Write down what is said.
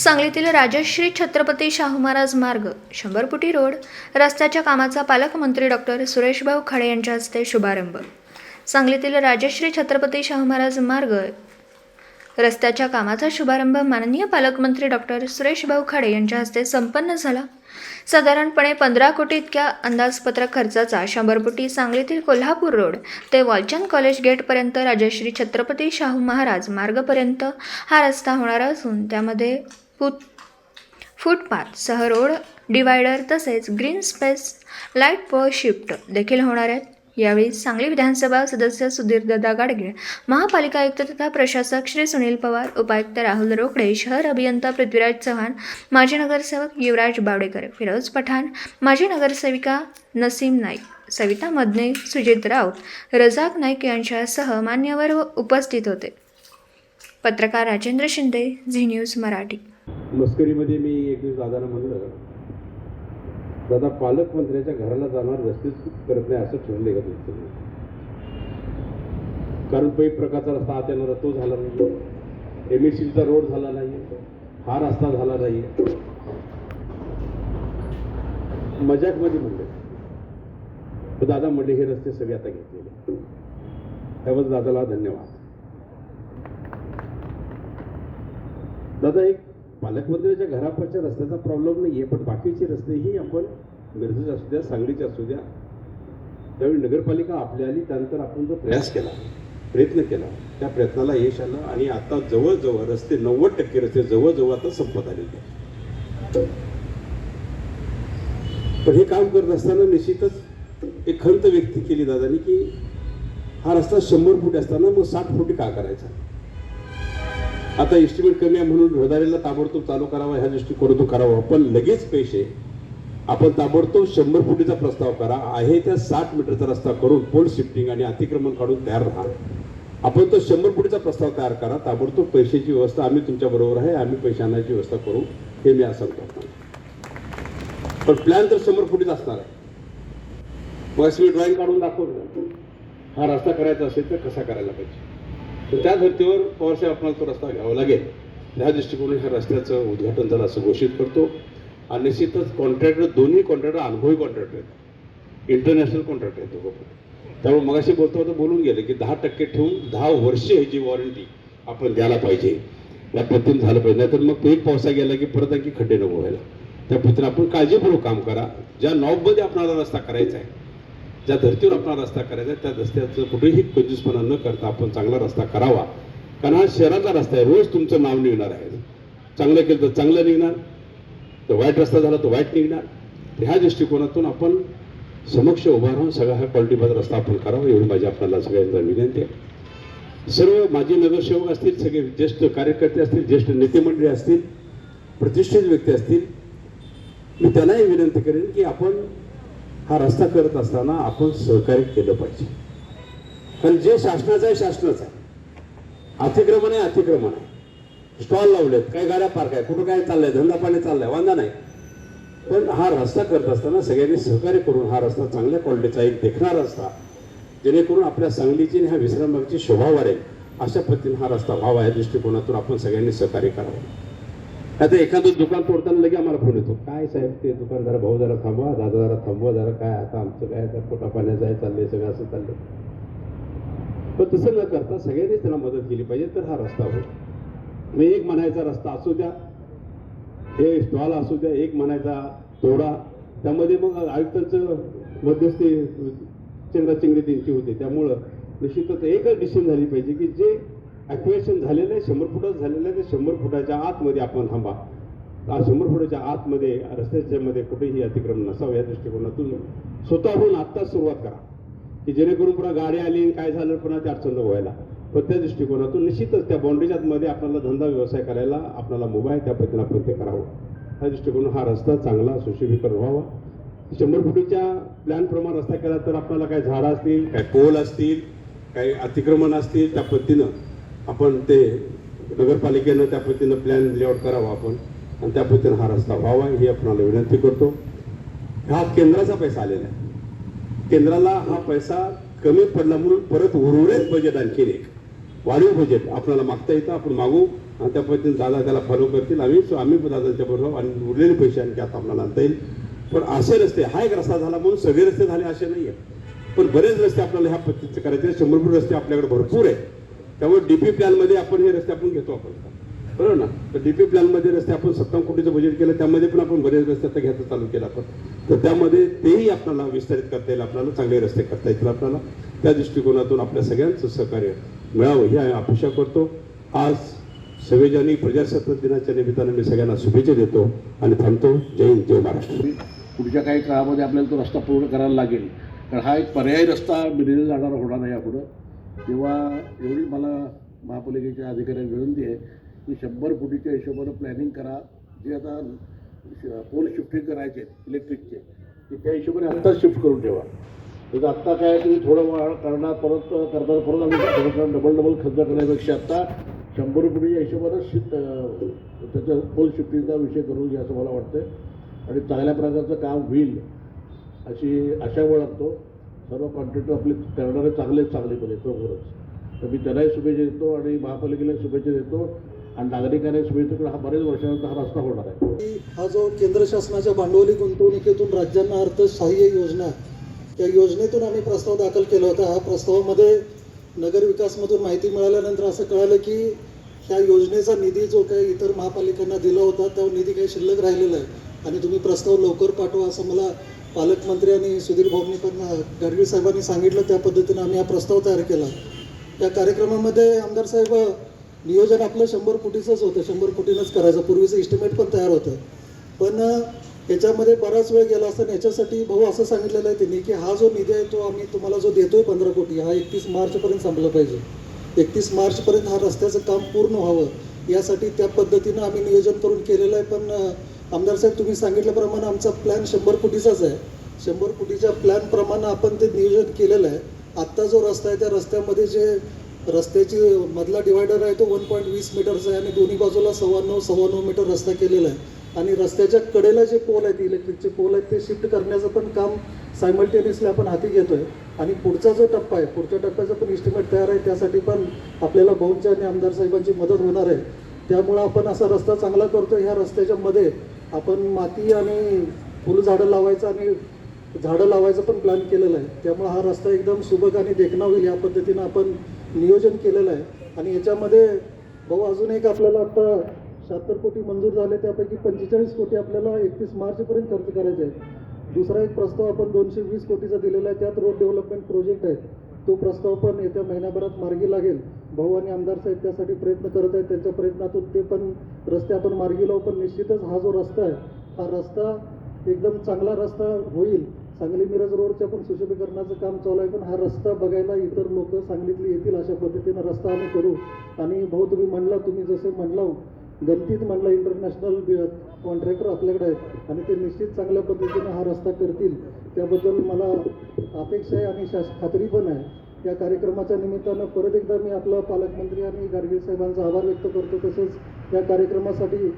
सांगलीतील राजश्री छत्रपती शाहू महाराज मार्ग शंभरपुटी रोड रस्त्याच्या कामाचा पालकमंत्री डॉक्टर सुरेशभाऊ खाडे यांच्या हस्ते शुभारंभ. सांगलीतील राजश्री छत्रपती शाहू महाराज मार्ग रस्त्याच्या कामाचा शुभारंभ माननीय पालकमंत्री डॉक्टर सुरेशभाऊ खाडे यांच्या हस्ते संपन्न झाला. साधारणपणे पंधरा कोटी इतक्या अंदाजपत्रक खर्चाचा शंभर फुटी सांगलीतील कोल्हापूर रोड ते वालचंद कॉलेज गेटपर्यंत राजश्री छत्रपती शाहू महाराज मार्गपर्यंत हा रस्ता होणार असून त्यामध्ये फुट फुटपाथ सह रोड डिवायडर तसेच ग्रीन स्पेस लाइट व शिफ्ट देखील होणार आहेत. यावेळी सांगली विधानसभा सदस्य सुधीर सुधीरदादा गाडगीळ महापालिका आयुक्त तथा प्रशासक श्री सुनील पवार उपायुक्त राहुल रोकडे शहर अभियंता पृथ्वीराज चव्हाण माजी नगरसेवक युवराज बावडेकर फिरोज पठाण माजी नगरसेविका नसीम नाईक सविता मदने सुजित राऊत रजाक नाईक यांच्यासह मान्यवर उपस्थित होते. पत्रकार राजेंद्र शिंदे झी न्यूज मराठी. मस्करीमध्ये मी एक दिवस दादाला म्हणलं दादा पालकमंत्र्याच्या घराला जाणार रस्तेच करत नाही असं ठरले का तुमचं? कारण पै प्रकारचा रस्ता आत येणारा तो झाला नाही. एम एस सीचा रोड झाला नाही. हा रस्ता झाला नाही. मजाकमध्ये म्हणले. दादा म्हणले हे रस्ते सगळे आता घेतलेले त्याबद्दल दादाला धन्यवाद. दादा एक पालकमंत्र्याच्या घरापाच्या रस्त्याचा प्रॉब्लेम नाही आहे पण बाकीचे रस्तेही आपण मिरजेचे असू द्या सांगलीचे असू द्या. त्यावेळी नगरपालिका आपल्या आली त्यानंतर आपण जो प्रयास केला प्रयत्न केला त्या प्रयत्नाला यश आलं आणि आता जवळजवळ रस्ते नव्वद टक्के रस्ते जवळजवळ आता संपत आलेले पण हे काम करत असताना निश्चितच एक खंत व्यक्त केली दादानी की हा रस्ता शंभर फूट असताना मग साठ फुटी का करायचा? आता एस्टिमेट कमी आहे म्हणून रहदारीला ताबडतोब चालू करावा ह्या दृष्टिकोनातून करावा. पण लगेच पैसे आपण ताबडतोब शंभर फुटीचा प्रस्ताव करा आहे त्या साठ मीटरचा रस्ता करून पोल शिफ्टिंग आणि अतिक्रमण काढून तयार राहा. आपण तो शंभर फुटीचा प्रस्ताव तयार करा ताबडतोब पैशाची व्यवस्था आम्ही तुमच्या बरोबर आहे आम्ही पैसे आणायची व्यवस्था करू हे मी असं करतो पण प्लॅन तर शंभर फुटीच असणार आहे. मग मी ड्रॉइंग काढून दाखवलं हा रस्ता करायचा असेल तर कसा करायला पाहिजे? तर त्या धर्तीवर पवारसाहेब आपल्याला तो रस्ता घ्यावा लागेल. ह्या दृष्टिकोनाने ह्या रस्त्याचं उद्घाटन झालं असं घोषित करतो. आणि निश्चितच कॉन्ट्रॅक्टर दोन्ही कॉन्ट्रॅक्टर अनुभवी कॉन्ट्रॅक्टर आहेत. इंटरनॅशनल कॉन्ट्रॅक्टर आहेत दोघं त्यामुळे मगाशी बोलतो होतो बोलून गेले की दहा टक्के ठेवून दहा वर्षे ह्याची वॉरंटी आपण द्यायला पाहिजे. या पद्धतीने झालं पाहिजे. नाहीतर मग एक पावसा गेला की परत आणखी खड्डे नको व्हायला. त्या पद्धतीने आपण काळजीपूर्वक काम करा. ज्या नॉबमध्ये आपणाला रस्ता करायचा आहे ज्या धर्तीवर आपला रस्ता करायचा आहे, त्या रस्त्याचं कुठेही कंजूसपणा न करता आपण चांगला रस्ता करावा. कारण हा शहराचा रस्ता आहे रोज तुमचं नाव निघणार आहे. चांगलं केलं तर चांगलं निघणार तर वाईट रस्ता झाला तर वाईट निघणार. तर ह्या दृष्टिकोनातून आपण समक्ष उभा राहून सगळा हा क्वालिटीबाज रस्ता आपण करावा एवढी माझी आपल्याला सगळ्यांना विनंती आहे. सर्व माजी नगरसेवक असतील सगळे ज्येष्ठ कार्यकर्ते असतील ज्येष्ठ नेते मंडळी असतील प्रतिष्ठित व्यक्ती असतील मी त्यांनाही विनंती करेन की आपण हा रस्ता करत असताना आपण सहकार्य केलं पाहिजे. कारण जे शासनाचं आहे शासनाचं आहे. अतिक्रमण आहे अतिक्रमण आहे. स्टॉल लावलेत काही गाड्या पार्क आहे कुठं काय चाललंय धंदा पाणी चाललाय वांदा नाही. पण हा रस्ता करत असताना सगळ्यांनी सहकार्य करून हा रस्ता चांगल्या क्वालिटीचा एक देखणारा रस्ता जेणेकरून आपल्या सांगलीची आणि ह्या विश्रामबागची शोभा वाढेल. अशा पद्धतीने हा रस्ता व्हावा या दृष्टिकोनातून आपण सगळ्यांनी सहकार्य करावं. आता एखादं दुकान तोडताना लगे आम्हाला फोन येतो. काय साहेब ते दुकान जरा भाऊ जरा थांबवा दादा जरा थांबवा जरा काय आता आमचं काय आता पोटा पाण्याचं आहे चाललंय सगळं असं चाललंय. पण तसं न करता सगळ्यांनीच त्याला मदत केली पाहिजे तर हा रस्ता होईल मग एक म्हणायचा रस्ता असू द्या हे स्टॉल असू द्या एक म्हणायचा तोडा. त्यामध्ये मग आयुक्तांचं मध्यस्थी चेंगराचेंगरी त्यांची होते. त्यामुळं निश्चितच एकच डिसिजन झाली पाहिजे की जे ॲक्टिवेशन झालेलं आहे शंभर फुटाचं झालेलं आहे ते शंभर फुटाच्या आतमध्ये आपण थांबा. शंभर फुटाच्या आतमध्ये रस्त्याच्या मध्ये कुठेही अतिक्रमण नसावं या दृष्टिकोनातून स्वतःहून आत्ताच सुरुवात करा. की जेणेकरून पुन्हा गाडी आली आणि काय झालं पुन्हा ते अडचण व्हायला. पण त्या दृष्टिकोनातून निश्चितच त्या बाउंड्रीच्या मध्ये आपल्याला धंदा व्यवसाय करायला आपल्याला मुभा आहे त्या पद्धतीने आपण ते करावं. त्या दृष्टिकोनातून हा रस्ता चांगला सुशोभीकरण व्हावा. शंभर फुटीच्या प्लॅनप्रमाणे रस्ता केला तर आपल्याला काय झाडं असतील काय पोल असतील काही अतिक्रमण असतील त्या पद्धतीनं आपण ते नगरपालिकेनं त्या पद्धतीनं प्लॅन लेआउट करावा आपण. आणि त्या पद्धतीनं हा रस्ता व्हावा ही आपणाला विनंती करतो. हा केंद्राचा पैसा आलेला आहे. केंद्राला हा पैसा कमी पडला म्हणून परत उर्वरित बजेट आणखीन एक. वाढीव बजेट आपल्याला मागता येतं आपण मागू आणि त्या पद्धतीने दादा त्याला फॉलो करतील. आम्ही आम्ही पण दादांच्या बरोबर आणि उरलेले पैसे आणखी आता आपल्याला आणता येईल. पण असे रस्ते हा एक रस्ता झाला म्हणून सगळे रस्ते झाले असे नाही आहे पण बरेच रस्ते आपल्याला ह्या पद्धतीचे करायचे शंभर फूट रस्ते आपल्याकडे भरपूर आहे त्यामुळे डीपी प्लॅनमध्ये आपण हे रस्ते आपण घेतो आपण. बरोबर ना? तर डीपी प्लॅनमध्ये रस्ते आपण सत्तावन्न कोटीचं बजेट केलं त्यामध्ये पण आपण बरेच रस्ते आता घ्यायचं चालू केलं आपण. तर त्यामध्ये तेही आपल्याला विस्तारित करता येईल आपल्याला चांगले रस्ते करता येतील आपल्याला. त्या दृष्टिकोनातून आपल्या सगळ्यांचं सहकार्य मिळावं ही अपेक्षा करतो. आज सवेजानी प्रजासत्ताक दिनाच्या निमित्तानं मी सगळ्यांना शुभेच्छा देतो आणि थांबतो. जय हिंद जय महाराष्ट्र. पुढच्या काही काळामध्ये आपल्याला तो रस्ता पूर्ण करायला लागेल. कारण हा एक पर्यायी रस्ता मिळेल जाणार होणार नाही यापुढं. तेव्हा एवढी मला महापालिकेच्या अधिकाऱ्यांना विनंती आहे की शंभर फुटीच्या हिशोबानं प्लॅनिंग करा. जे आता पोल शिफ्टिंग करायचे इलेक्ट्रिकचे ते त्या हिशोबाने आत्ताच शिफ्ट करून ठेवा. तर आत्ता काय तुम्ही थोडं वाढ करणार परत करणार परत आम्ही डबल डबल खर्च करण्यापेक्षा आत्ता शंभर फुटीच्या हिशोबानं शिफ्ट त्याचं पोल शिफ्टिंगचा विषय करू घ्या असं मला वाटतं आणि चांगल्या प्रकारचं काम होईल अशी आशा बाळगतो. सर्व कॉन्ट्रॅक्टर आपले करणारे चांगलेच चांगलेपणे हो, खरोखरच तर मी त्यांनाही शुभेच्छा देतो आणि महापालिकेला शुभेच्छा देतो. आणि नागरिकांना शुभेच्छा देतो. हा बरेच वर्षानंतर हा रस्ता होणार आहे. की हा जो केंद्र शासनाच्या भांडवली गुंतवणुकीतून राज्यांना अर्थसहाय्य योजना त्या योजनेतून आम्ही प्रस्ताव दाखल केला होता. हा प्रस्तावामध्ये नगरविकासमधून माहिती मिळाल्यानंतर असं कळालं की ह्या योजनेचा निधी जो काही इतर महापालिकांना दिला होता तो निधी काही शिल्लक राहिलेला आहे. आणि तुम्ही प्रस्ताव लवकर पाठवा असं मला पालकमंत्री आणि सुधीर भाऊंनी पण गाडगे साहेबांनी सांगितलं त्या पद्धतीनं आम्ही हा प्रस्ताव तयार केला. या कार्यक्रमामध्ये आमदार साहेब नियोजन आपलं शंभर कोटीचंच होतं. शंभर कोटीनंच करायचं. पूर्वीचं इस्टिमेट पण तयार होतं. पण याच्यामध्ये बराच वेळ गेला असताना याच्यासाठी भाऊ असं सांगितलेलं आहे त्यांनी की हा जो निधी आहे तो आम्ही तुम्हाला जो देतोय पंधरा कोटी हा एकतीस मार्चपर्यंत संपला पाहिजे. एकतीस मार्चपर्यंत हा रस्त्याचं काम पूर्ण व्हावं. यासाठी त्या पद्धतीनं आम्ही नियोजन करून केलेलं आहे. पण आमदार साहेब तुम्ही सांगितल्याप्रमाणे आमचा प्लॅन शंभर कोटीचाच आहे. शंभर कोटीच्या प्लॅनप्रमाणे आपण ते नियोजन केलेलं आहे. आत्ता जो रस्ता आहे त्या रस्त्यामध्ये जे रस्त्याची मधला डिवायडर आहे तो वन पॉईंट वीस मीटरचा आहे आणि दोन्ही बाजूला सव्वा नऊ सव्वा नऊ मीटर रस्ता केलेला आहे. आणि रस्त्याच्या कडेला जे पोल आहेत इलेक्ट्रिकचे पोल आहेत ते शिफ्ट करण्याचं पण काम सायमल्टेनियसली आपण हाती आहे आणि पुढचा जो टप्पा आहे पुढच्या टप्प्याचा पण इस्टिमेट तयार आहे. त्यासाठी पण आपल्याला भाऊंच्या आणि आमदार साहेबांची मदत होणार आहे. त्यामुळं आपण असा रस्ता चांगला करतो ह्या रस्त्याच्या मध्ये आपण माती आणि फुलझाडं लावायचं आणि झाडं लावायचं पण प्लॅन केलेलं आहे. त्यामुळे हा रस्ता एकदम सुबक आणि देखणा होईल या पद्धतीनं आपण नियोजन केलेलं आहे. आणि याच्यामध्ये भाऊ अजून एक आपल्याला आता शहात्तर कोटी मंजूर झाले त्यापैकी पंचेचाळीस कोटी आपल्याला एकतीस मार्चपर्यंत खर्च करायचे आहेत. दुसरा एक प्रस्ताव आपण दोनशे वीस कोटीचा दिलेला आहे त्यात रोड डेव्हलपमेंट प्रोजेक्ट आहेत तो प्रस्ताव पण येत्या महिन्याभरात मार्गी लागेल. भाऊ आणि आमदार साहेब त्यासाठी प्रयत्न करत आहेत. त्यांच्या प्रयत्नातून ते पण रस्ते आपण मार्गी लावू पण निश्चितच हा जो रस्ता आहे हा रस्ता एकदम चांगला रस्ता होईल. सांगली मिरज रोडच्या पण सुशोभीकरणाचं काम चालू आहे पण हा रस्ता बघायला इतर लोक सांगलीतली येतील अशा पद्धतीनं रस्ता आम्ही करू. आणि भाऊ तुम्ही म्हणला तुम्ही जसे म्हणला गणतीत म्हणलं इंटरनॅशनल कॉन्ट्रॅक्टर आपल्याकडे आहेत आणि ते निश्चित चांगल्या पद्धतीनं हा रस्ता करतील. त्याबद्दल मला अपेक्षा आहे आणि शास खात्री पण आहे. या कार्यक्रमाच्या निमित्तानं परत एकदा मी आपला पालकमंत्री आणि गाडगीळ साहेबांचा आभार व्यक्त करतो. तसेच या कार्यक्रमासाठी